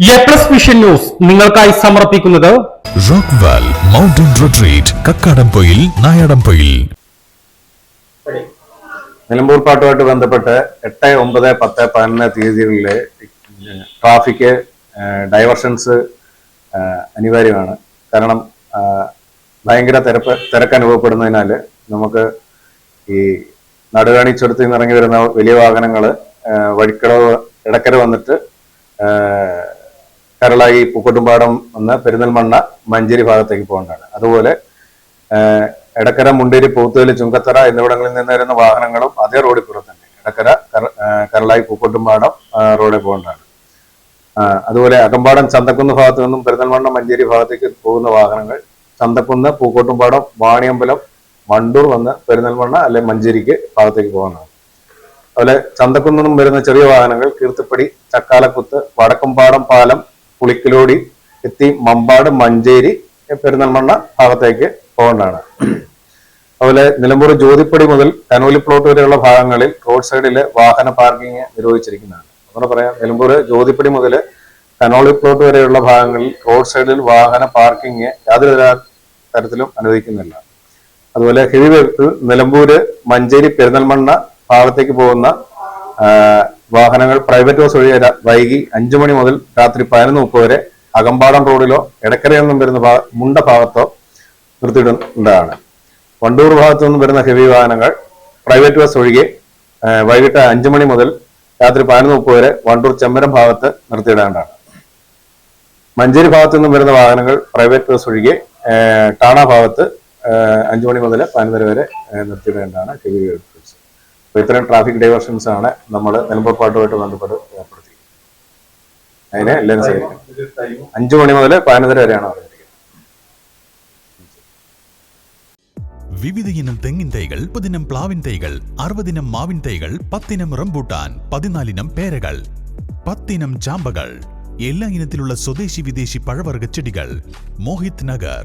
A plus vision news നിങ്ങൾക്കായി സമർപ്പിക്കുന്നത് Rockwall mountain retreat Kakkadampoyil Nayadampoyil. Nilambur പാട്ടുമായിട്ട് ബന്ധപ്പെട്ട് എട്ട് ഒമ്പത് പത്ത് പതിനൊന്ന് തീയതികളിലെ ട്രാഫിക് ഡൈവർഷൻസ് അനിവാര്യമാണ്. കാരണം ഭയങ്കര തിരപ്പ് തിരക്ക് അനുഭവപ്പെടുന്നതിനാൽ നമുക്ക് ഈ നടുകാണി ചുരത്തിൽ നിന്ന് ഇറങ്ങി വരുന്ന വലിയ വാഹനങ്ങൾ വഴിക്കടവ് ഇടക്കര വന്നിട്ട് കരളായി പൂക്കോട്ടുംപാടം വന്ന് പെരിന്തൽമണ്ണ മഞ്ചേരി ഭാഗത്തേക്ക് പോകേണ്ടതാണ്. അതുപോലെ എടക്കര മുണ്ടേരി പോത്തുവലി ചുങ്കത്തറ എന്നിവിടങ്ങളിൽ നിന്ന് വരുന്ന വാഹനങ്ങളും അതേ റോഡിൽ കൂടെ തന്നെ. എടക്കര കരളായി പൂക്കോട്ടുംപാടം റോഡിൽ പോകേണ്ടതാണ്. അതുപോലെ അകമ്പാടം ചന്തക്കുന്ന് ഭാഗത്തു നിന്നും പെരിന്തൽമണ്ണ മഞ്ചേരി ഭാഗത്തേക്ക് പോകുന്ന വാഹനങ്ങൾ ചന്തക്കുന്ന് പൂക്കോട്ടുംപാടം വാണിയമ്പലം വണ്ടൂർ വന്ന് പെരിന്തൽമണ്ണ അല്ലെ മഞ്ചേരിക്ക് ഭാഗത്തേക്ക് പോകുന്നതാണ് അതുപോലെ ചന്തക്കുന്നും വരുന്ന ചെറിയ വാഹനങ്ങൾ കീർത്തിപ്പടി ചക്കാലക്കുത്ത് വടക്കമ്പാടം പാലം പുളിക്കിലോടി എത്തി മമ്പാട് മഞ്ചേരി പെരിന്തൽമണ്ണ ഭാഗത്തേക്ക് പോകേണ്ടതാണ്. അതുപോലെ നിലമ്പൂർ ജ്യോതിപ്പടി മുതൽ കനോലി പ്ലോട്ട് വരെയുള്ള ഭാഗങ്ങളിൽ റോഡ് സൈഡിൽ വാഹന പാർക്കിംഗ് നിരോധിച്ചിരിക്കുന്നതാണ്. അതുകൊണ്ട് പറയാം നിലമ്പൂർ ജ്യോതിപ്പടി മുതൽ കനോളി പ്ലോട്ട് വരെയുള്ള ഭാഗങ്ങളിൽ റോഡ് സൈഡിൽ വാഹന പാർക്കിംഗ് യാതൊരു തരത്തിലും അനുവദിക്കുന്നില്ല. അതുപോലെ ഹെവി വെഹിക്കിൾ നിലമ്പൂര് മഞ്ചേരി പെരുന്നൽമണ്ണ ഭാഗത്തേക്ക് പോകുന്ന വാഹനങ്ങൾ പ്രൈവറ്റ് ബസ് വഴി വൈകി അഞ്ചു മണി മുതൽ രാത്രി പതിനൊന്ന് മുപ്പത് വരെ അകമ്പാടം റോഡിലോ എടക്കരയിൽ നിന്നും വരുന്ന മുണ്ട ഭാഗത്തോ നിർത്തിയിടുന്നതാണ്. വണ്ടൂർ ഭാഗത്തു നിന്നും വരുന്ന ഹെവി വാഹനങ്ങൾ പ്രൈവറ്റ് ബസ് ഒഴികെ വൈകിട്ട് അഞ്ചു മണി മുതൽ രാത്രി പതിനൊന്ന് മുപ്പത് വരെ വണ്ടൂർ ചെമ്മരം ഭാഗത്ത് നിർത്തിയിടേണ്ടതാണ്. മഞ്ചേരി ഭാഗത്തു നിന്നും വരുന്ന വാഹനങ്ങൾ പ്രൈവറ്റ് ബസ് ഒഴികെ ടാണ ഭാഗത്ത് അഞ്ചു മണി മുതൽ പതിനൊന്നര വരെ നിർത്തിയിടേണ്ടതാണ് ഹെവി വെഹിക്കിൾസ് അപ്പോൾ ഇത്തരം ട്രാഫിക് ഡൈവേർഷൻസ് ആണ് നമ്മൾ നിലമ്പപ്പാട്ടുമായിട്ട് ബന്ധപ്പെട്ട് ഏർപ്പെടുത്തി അതിനെ എല്ലാവരും അഞ്ചു മണി മുതൽ പതിനൊന്നര വരെയാണ് പറഞ്ഞിരിക്കുന്നത് വിവിധ ഇനം തെങ്ങിൻ തൈകൾ മുപ്പതിനം പ്ലാവിൻ തൈകൾ അറുപതിനം മാവിൻ തൈകൾ പത്തിനം റംബൂട്ടാൻ പതിനാലിനം പേരകൾ പത്തിനം ചാമ്പകൾ എല്ലാ ഇനത്തിലുള്ള സ്വദേശി വിദേശി പഴവർഗ ചെടികൾ മോഹിത് നഗർ.